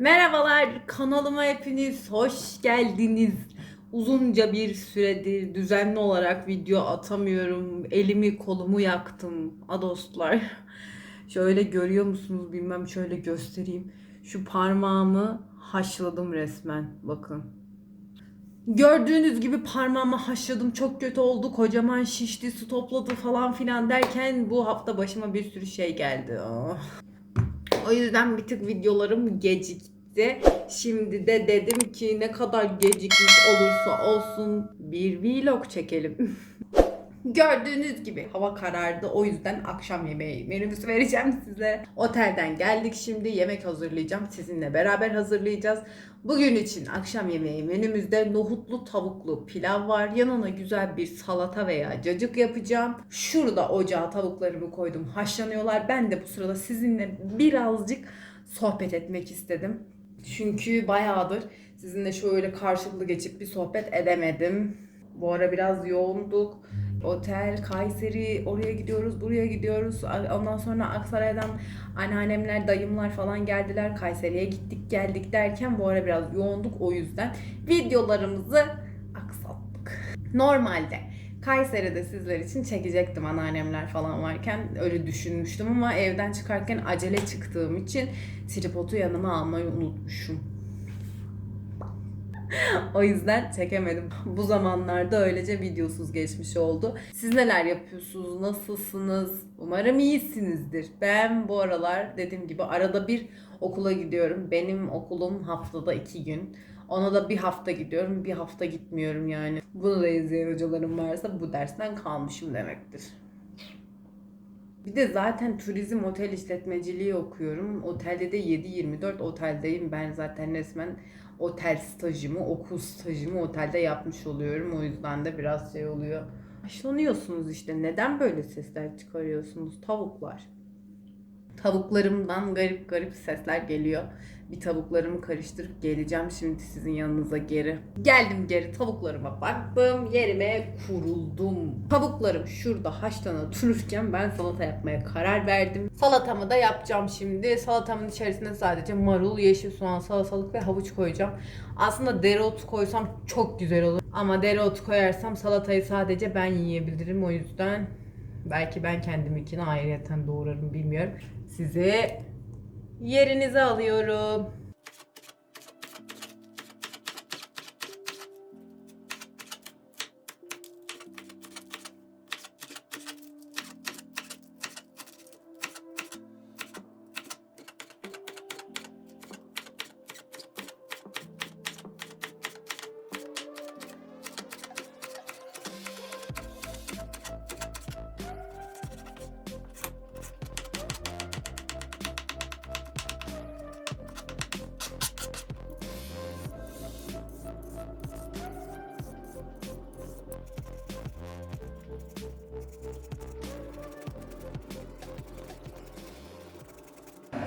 Merhabalar kanalıma hepiniz hoş geldiniz. Uzunca bir süredir düzenli olarak video atamıyorum. Elimi kolumu yaktım adostlar. Şöyle görüyor musunuz bilmem şöyle göstereyim. Şu parmağımı haşladım resmen bakın. Gördüğünüz gibi parmağımı haşladım çok kötü oldu kocaman şişti su topladı falan filan derken bu hafta başıma bir sürü şey geldi. Oh. O yüzden bir tık videolarım gecikti. Şimdi de dedim ki ne kadar gecikmiş olursa olsun bir vlog çekelim. Gördüğünüz gibi hava karardı. O yüzden akşam yemeği menümüzü vereceğim size. Otelden geldik şimdi. Yemek hazırlayacağım. Sizinle beraber hazırlayacağız. Bugün için akşam yemeği menümüzde nohutlu tavuklu pilav var. Yanına güzel bir salata veya cacık yapacağım. Şurada ocağa tavuklarımı koydum. Haşlanıyorlar. Ben de bu sırada sizinle birazcık sohbet etmek istedim. Çünkü bayağıdır sizinle şöyle karşılıklı geçip bir sohbet edemedim. Bu ara biraz yoğunduk. Otel, Kayseri, oraya gidiyoruz, buraya gidiyoruz. Ondan sonra Aksaray'dan anneannemler, dayımlar falan geldiler. Kayseri'ye gittik, geldik derken bu ara biraz yoğunduk. O yüzden videolarımızı aksattık. Normalde Kayseri'de sizler için çekecektim anneannemler falan varken öyle düşünmüştüm ama evden çıkarken acele çıktığım için tripodu yanıma almayı unutmuşum. o yüzden çekemedim. Bu zamanlarda öylece videosuz geçmiş oldu. Siz neler yapıyorsunuz? Nasılsınız? Umarım iyisinizdir. Ben bu aralar dediğim gibi arada bir okula gidiyorum. Benim okulum haftada iki gün. Ona da bir hafta gidiyorum, bir hafta gitmiyorum yani. Bunu da izleyen hocalarım varsa bu dersten kalmışım demektir. Bir de zaten turizm otel işletmeciliği okuyorum. Otelde de 7-24 oteldeyim. Ben zaten resmen otel stajımı, okul stajımı otelde yapmış oluyorum. O yüzden de biraz şey oluyor. Başlanıyorsunuz işte. Neden böyle sesler çıkarıyorsunuz? Tavuklar. Tavuklarımdan garip garip sesler geliyor. Bir tavuklarımı karıştırıp geleceğim şimdi sizin yanınıza geri. Geldim geri tavuklarıma baktım. Yerime kuruldum. Tavuklarım şurada haşlana dururken ben salata yapmaya karar verdim. Salatamı da yapacağım şimdi. Salatamın içerisine sadece marul, yeşil soğan, salatalık ve havuç koyacağım. Aslında dereotu koysam çok güzel olur. Ama dereotu koyarsam salatayı sadece ben yiyebilirim. O yüzden belki ben kendiminkini ayrıyeten doğrarım bilmiyorum. Sizi yerinize alıyorum.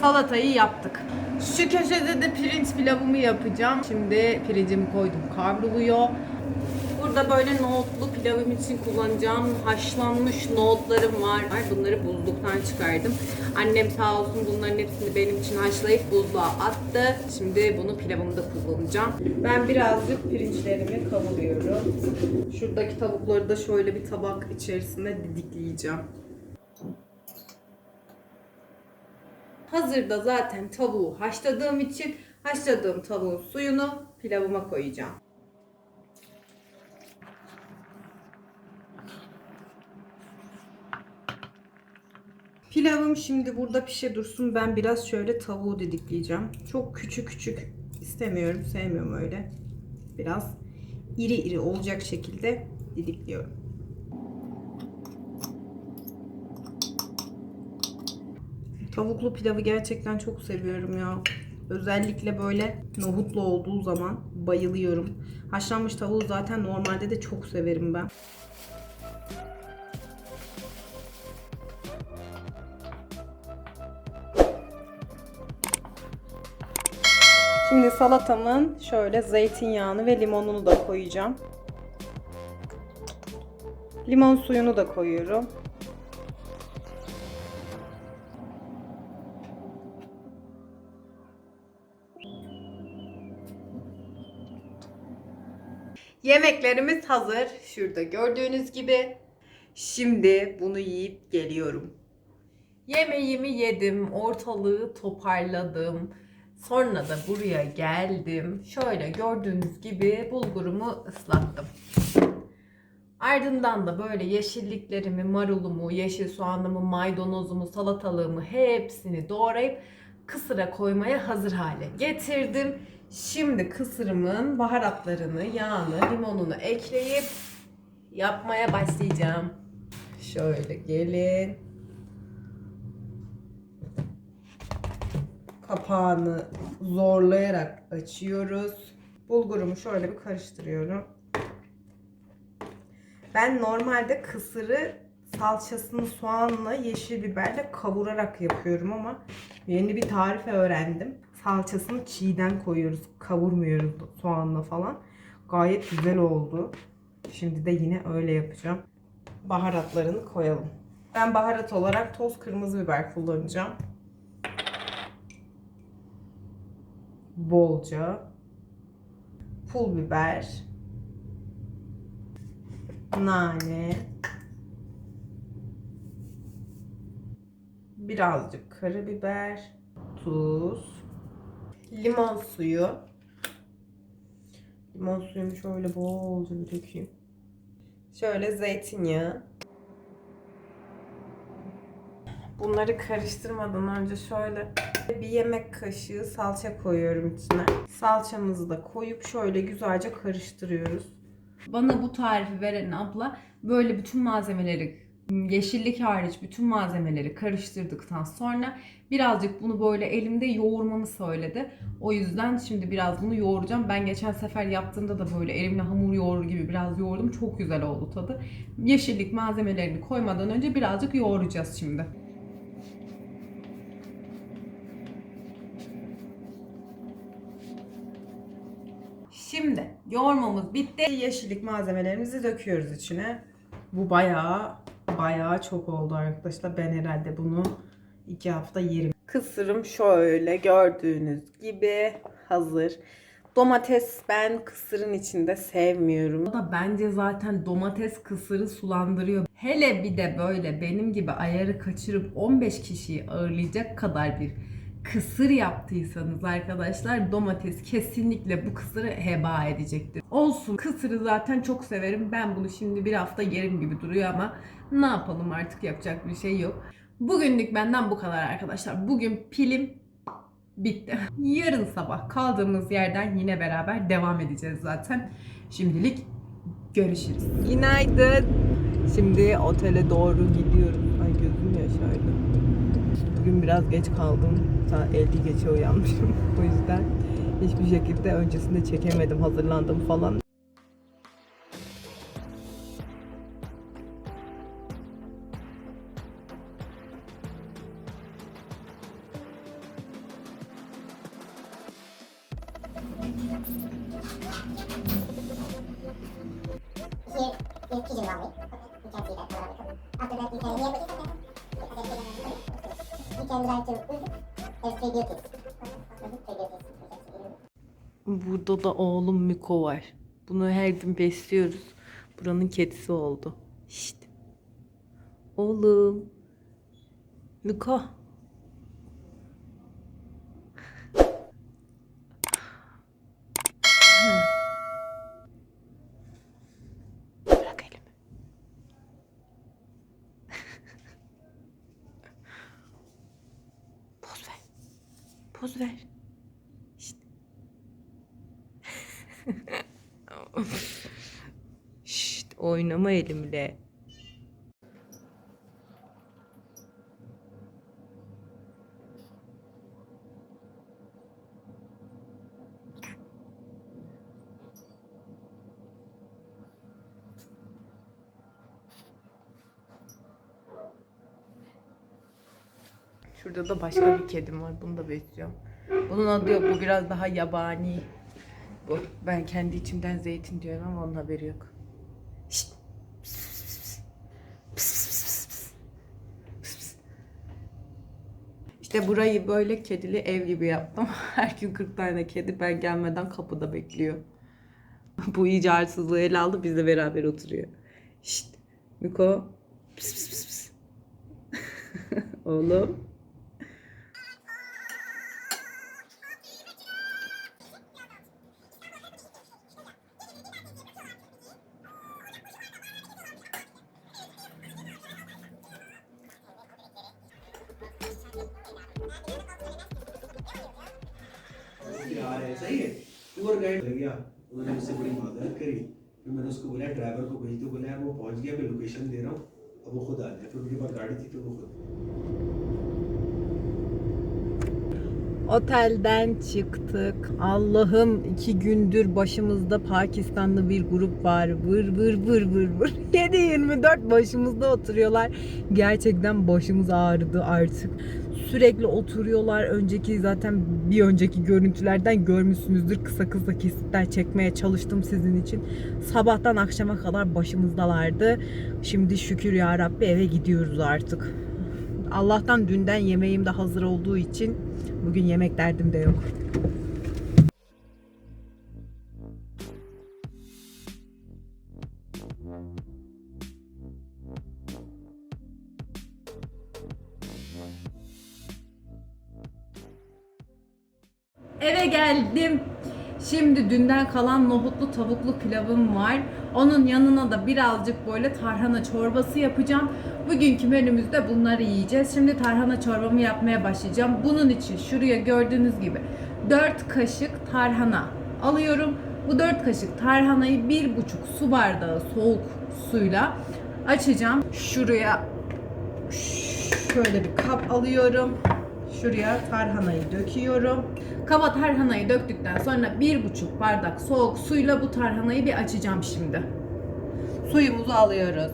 Salatayı yaptık. Şu köşede de pirinç pilavımı yapacağım. Şimdi pirincimi koydum kavruluyor. Burada böyle nohutlu pilavım için kullanacağım haşlanmış nohutlarım var. Bunları buzluktan çıkardım. Annem sağ olsun bunların hepsini benim için haşlayıp buzluğa attı. Şimdi bunu pilavımda kullanacağım. Ben birazcık pirinçlerimi kavuruyorum. Şuradaki tavukları da şöyle bir tabak içerisinde didikleyeceğim. Hazırda zaten tavuğu haşladığım için haşladığım tavuğun suyunu pilavıma koyacağım. Pilavım şimdi burada pişe dursun. Ben biraz şöyle tavuğu didikleyeceğim. Çok küçük küçük istemiyorum. Sevmiyorum öyle. Biraz iri iri olacak şekilde didikliyorum. Tavuklu pilavı gerçekten çok seviyorum ya. Özellikle böyle nohutlu olduğu zaman bayılıyorum. Haşlanmış tavuğu zaten normalde de çok severim ben. Şimdi salatamın şöyle zeytinyağını ve limonunu da koyacağım. Limon suyunu da koyuyorum. Yemeklerimiz hazır. Şurada gördüğünüz gibi. Şimdi bunu yiyip geliyorum. Yemeğimi yedim, ortalığı toparladım. Sonra da buraya geldim. Şöyle gördüğünüz gibi bulgurumu ıslattım. Ardından da böyle yeşilliklerimi, marulumu, yeşil soğanımı, maydanozumu, salatalığımı hepsini doğrayıp kısıra koymaya hazır hale getirdim. Şimdi kısırımın baharatlarını, yağını, limonunu ekleyip yapmaya başlayacağım. Şöyle gelin. Kapağını zorlayarak açıyoruz. Bulgurumu şöyle bir karıştırıyorum. Ben normalde kısırı salçasını soğanla yeşil biberle kavurarak yapıyorum ama yeni bir tarif öğrendim. Salçasını çiğden koyuyoruz. Kavurmuyoruz soğanla falan. Gayet güzel oldu. Şimdi de yine öyle yapacağım. Baharatlarını koyalım. Ben baharat olarak toz kırmızı biber kullanacağım. Bolca. Pul biber. Nane. Birazcık karabiber. Tuz. Limon suyu. Limon suyumu şöyle bolca bir dökeyim. Şöyle zeytinyağı. Bunları karıştırmadan önce şöyle bir yemek kaşığı salça koyuyorum içine. Salçamızı da koyup şöyle güzelce karıştırıyoruz. Bana bu tarifi veren abla böyle bütün malzemeleri yeşillik hariç bütün malzemeleri karıştırdıktan sonra birazcık bunu böyle elimde yoğurmamı söyledi. O yüzden şimdi biraz bunu yoğuracağım. Ben geçen sefer yaptığımda da böyle elimle hamur yoğurur gibi biraz yoğurdum. Çok güzel oldu tadı. Yeşillik malzemelerini koymadan önce birazcık yoğuracağız şimdi. Şimdi yoğurmamız bitti. Yeşillik malzemelerimizi döküyoruz içine. Bu bayağı bayağı çok oldu arkadaşlar. Ben herhalde bunu iki hafta yerim. Kısırım şöyle gördüğünüz gibi hazır. Domates ben kısırın içinde sevmiyorum. O da bence zaten domates kısırı sulandırıyor. Hele bir de böyle benim gibi ayarı kaçırıp 15 kişiyi ağırlayacak kadar bir kısır yaptıysanız arkadaşlar domates kesinlikle bu kısırı heba edecektir. Olsun kısırı zaten çok severim. Ben bunu şimdi bir hafta yerim gibi duruyor ama ne yapalım artık yapacak bir şey yok. Bugünlük benden bu kadar arkadaşlar. Bugün pilim bitti. Yarın sabah kaldığımız yerden yine beraber devam edeceğiz zaten. Şimdilik görüşürüz. Günaydın. Şimdi otele doğru gidiyorum. Ay gözüm yaşardı. Bugün biraz geç kaldım. Saat 50 geçe uyanmışım. o yüzden hiçbir şekilde öncesinde çekemedim, hazırlandım falan. Burada da oğlum Miko var. Bunu her gün besliyoruz. Buranın kedisi oldu. Şşt. Oğlum. Miko. Bırak elimi. Poz ver. Poz ver. Şşt oynama elimle. Şurada da başka bir kedim var. Bunu da besliyorum. Bunun adı yok. Bu biraz daha yabani. Bu. Ben kendi içimden zeytin diyorum ama onun haberi yok. Şşt. İşte burayı böyle kedili ev gibi yaptım. Her gün 40 tane kedi ben gelmeden kapıda bekliyor. Bu iyice arsızlığı ele aldı. Bizle beraber oturuyor. Şşt. Miko. Pıs pıs pıs pıs. Oğlum. पहुँच गया, मैं लोकेशन दे रहा हूँ, अब वो खुद आ जाए, फिर उनके पास गाड़ी थी तो वो खुद। Otelden çıktık. Allah'ım iki gündür başımızda Pakistanlı bir grup var. Vır vır vır vır vır. 7-24 başımızda oturuyorlar. Gerçekten başımız ağrıdı artık. Sürekli oturuyorlar. Önceki zaten bir önceki görüntülerden görmüşsünüzdür. Kısa kısa kesitler çekmeye çalıştım sizin için. Sabahtan akşama kadar başımızdalardı. Şimdi şükür ya Rabbi eve gidiyoruz artık. Allah'tan dünden yemeğim de hazır olduğu için bugün yemek derdim de yok. Dünden kalan nohutlu tavuklu pilavım var. Onun yanına da birazcık böyle tarhana çorbası yapacağım. Bugünkü menümüzde bunları yiyeceğiz. Şimdi tarhana çorbamı yapmaya başlayacağım. Bunun için şuraya gördüğünüz gibi 4 kaşık tarhana alıyorum. Bu 4 kaşık tarhanayı 1,5 su bardağı soğuk suyla açacağım. Şuraya şöyle bir kap alıyorum. Şuraya tarhanayı döküyorum. Kaba tarhanayı döktükten sonra bir buçuk bardak soğuk suyla bu tarhanayı bir açacağım şimdi. Suyumuzu alıyoruz.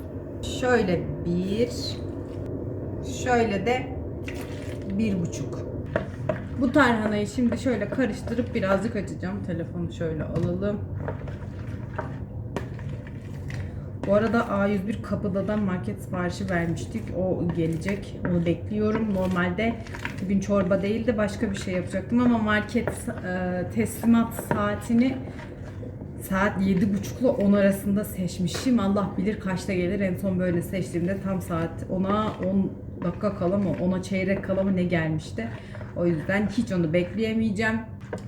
Şöyle bir, şöyle de bir buçuk. Bu tarhanayı şimdi şöyle karıştırıp birazcık açacağım. Telefonu şöyle alalım. Bu arada A101 kapıda market siparişi vermiştik. O gelecek. Onu bekliyorum. Normalde bugün çorba değil de başka bir şey yapacaktım ama market e, teslimat saatini saat 7.30 ile 10 arasında seçmişim. Allah bilir kaçta gelir. En son böyle seçtiğimde tam saat 10'a 10 dakika kala mı 10'a çeyrek kala mı ne gelmişti. O yüzden hiç onu bekleyemeyeceğim.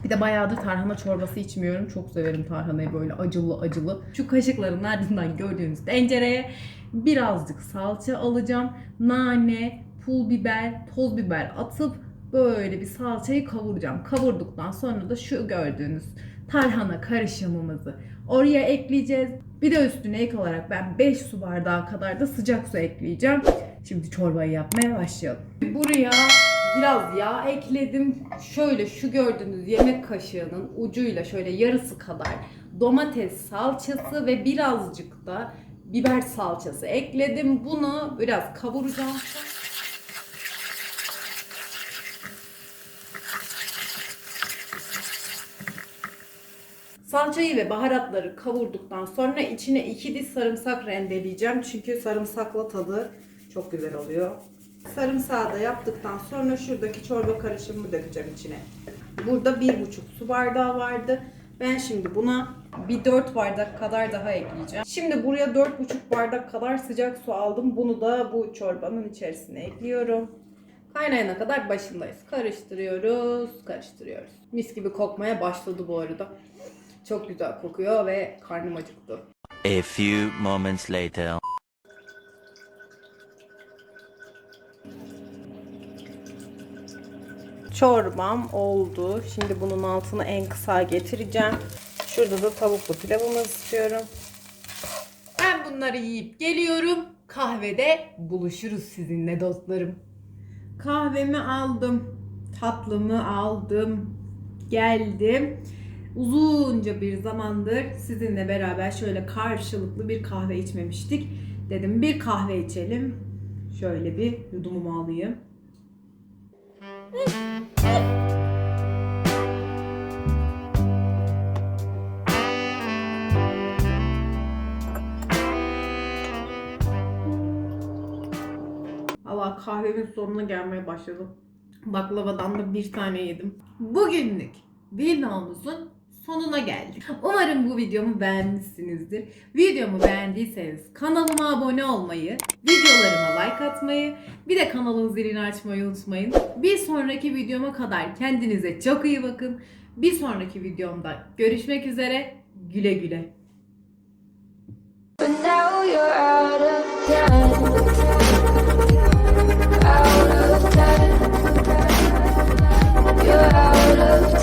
Bir de bayağıdır tarhana çorbası içmiyorum. Çok severim tarhanayı böyle acılı acılı. Şu kaşıkların ardından gördüğünüz tencereye birazcık salça alacağım. Nane, pul biber, toz biber atıp böyle bir salçayı kavuracağım. Kavurduktan sonra da şu gördüğünüz tarhana karışımımızı oraya ekleyeceğiz. Bir de üstüne ek olarak ben 5 su bardağı kadar da sıcak su ekleyeceğim. Şimdi çorbayı yapmaya başlayalım. Buraya biraz yağ ekledim. Şöyle şu gördüğünüz yemek kaşığının ucuyla şöyle yarısı kadar domates salçası ve birazcık da biber salçası ekledim. Bunu biraz kavuracağım. Salçayı ve baharatları kavurduktan sonra içine iki diş sarımsak rendeleyeceğim. Çünkü sarımsakla tadı çok güzel oluyor. Sarımsağı da yaptıktan sonra şuradaki çorba karışımını dökeceğim içine. Burada bir buçuk su bardağı vardı. Ben şimdi buna bir 4 bardak kadar daha ekleyeceğim. Şimdi buraya 4,5 bardak kadar sıcak su aldım. Bunu da bu çorbanın içerisine ekliyorum. Kaynayana kadar başındayız. Karıştırıyoruz, karıştırıyoruz. Mis gibi kokmaya başladı bu arada. Çok güzel kokuyor ve karnım acıktı. A few moments later. Çorbam oldu. Şimdi bunun altını en kısa getireceğim. Şurada da tavuklu pilavımı ısıtıyorum. Ben bunları yiyip geliyorum. Kahvede buluşuruz sizinle dostlarım. Kahvemi aldım. Tatlımı aldım. Geldim. Uzunca bir zamandır sizinle beraber şöyle karşılıklı bir kahve içmemiştik. Dedim bir kahve içelim. Şöyle bir yudumumu alayım. Allah kahvemin sonuna gelmeye başladım. Baklavadan da bir tane yedim. Bugünlük vlogumuzun sonuna geldik. Umarım bu videomu beğenmişsinizdir. Videomu beğendiyseniz kanalıma abone olmayı, videolarıma like atmayı, bir de kanalın zilini açmayı unutmayın. Bir sonraki videoma kadar kendinize çok iyi bakın. Bir sonraki videomda görüşmek üzere. Güle güle. You're out of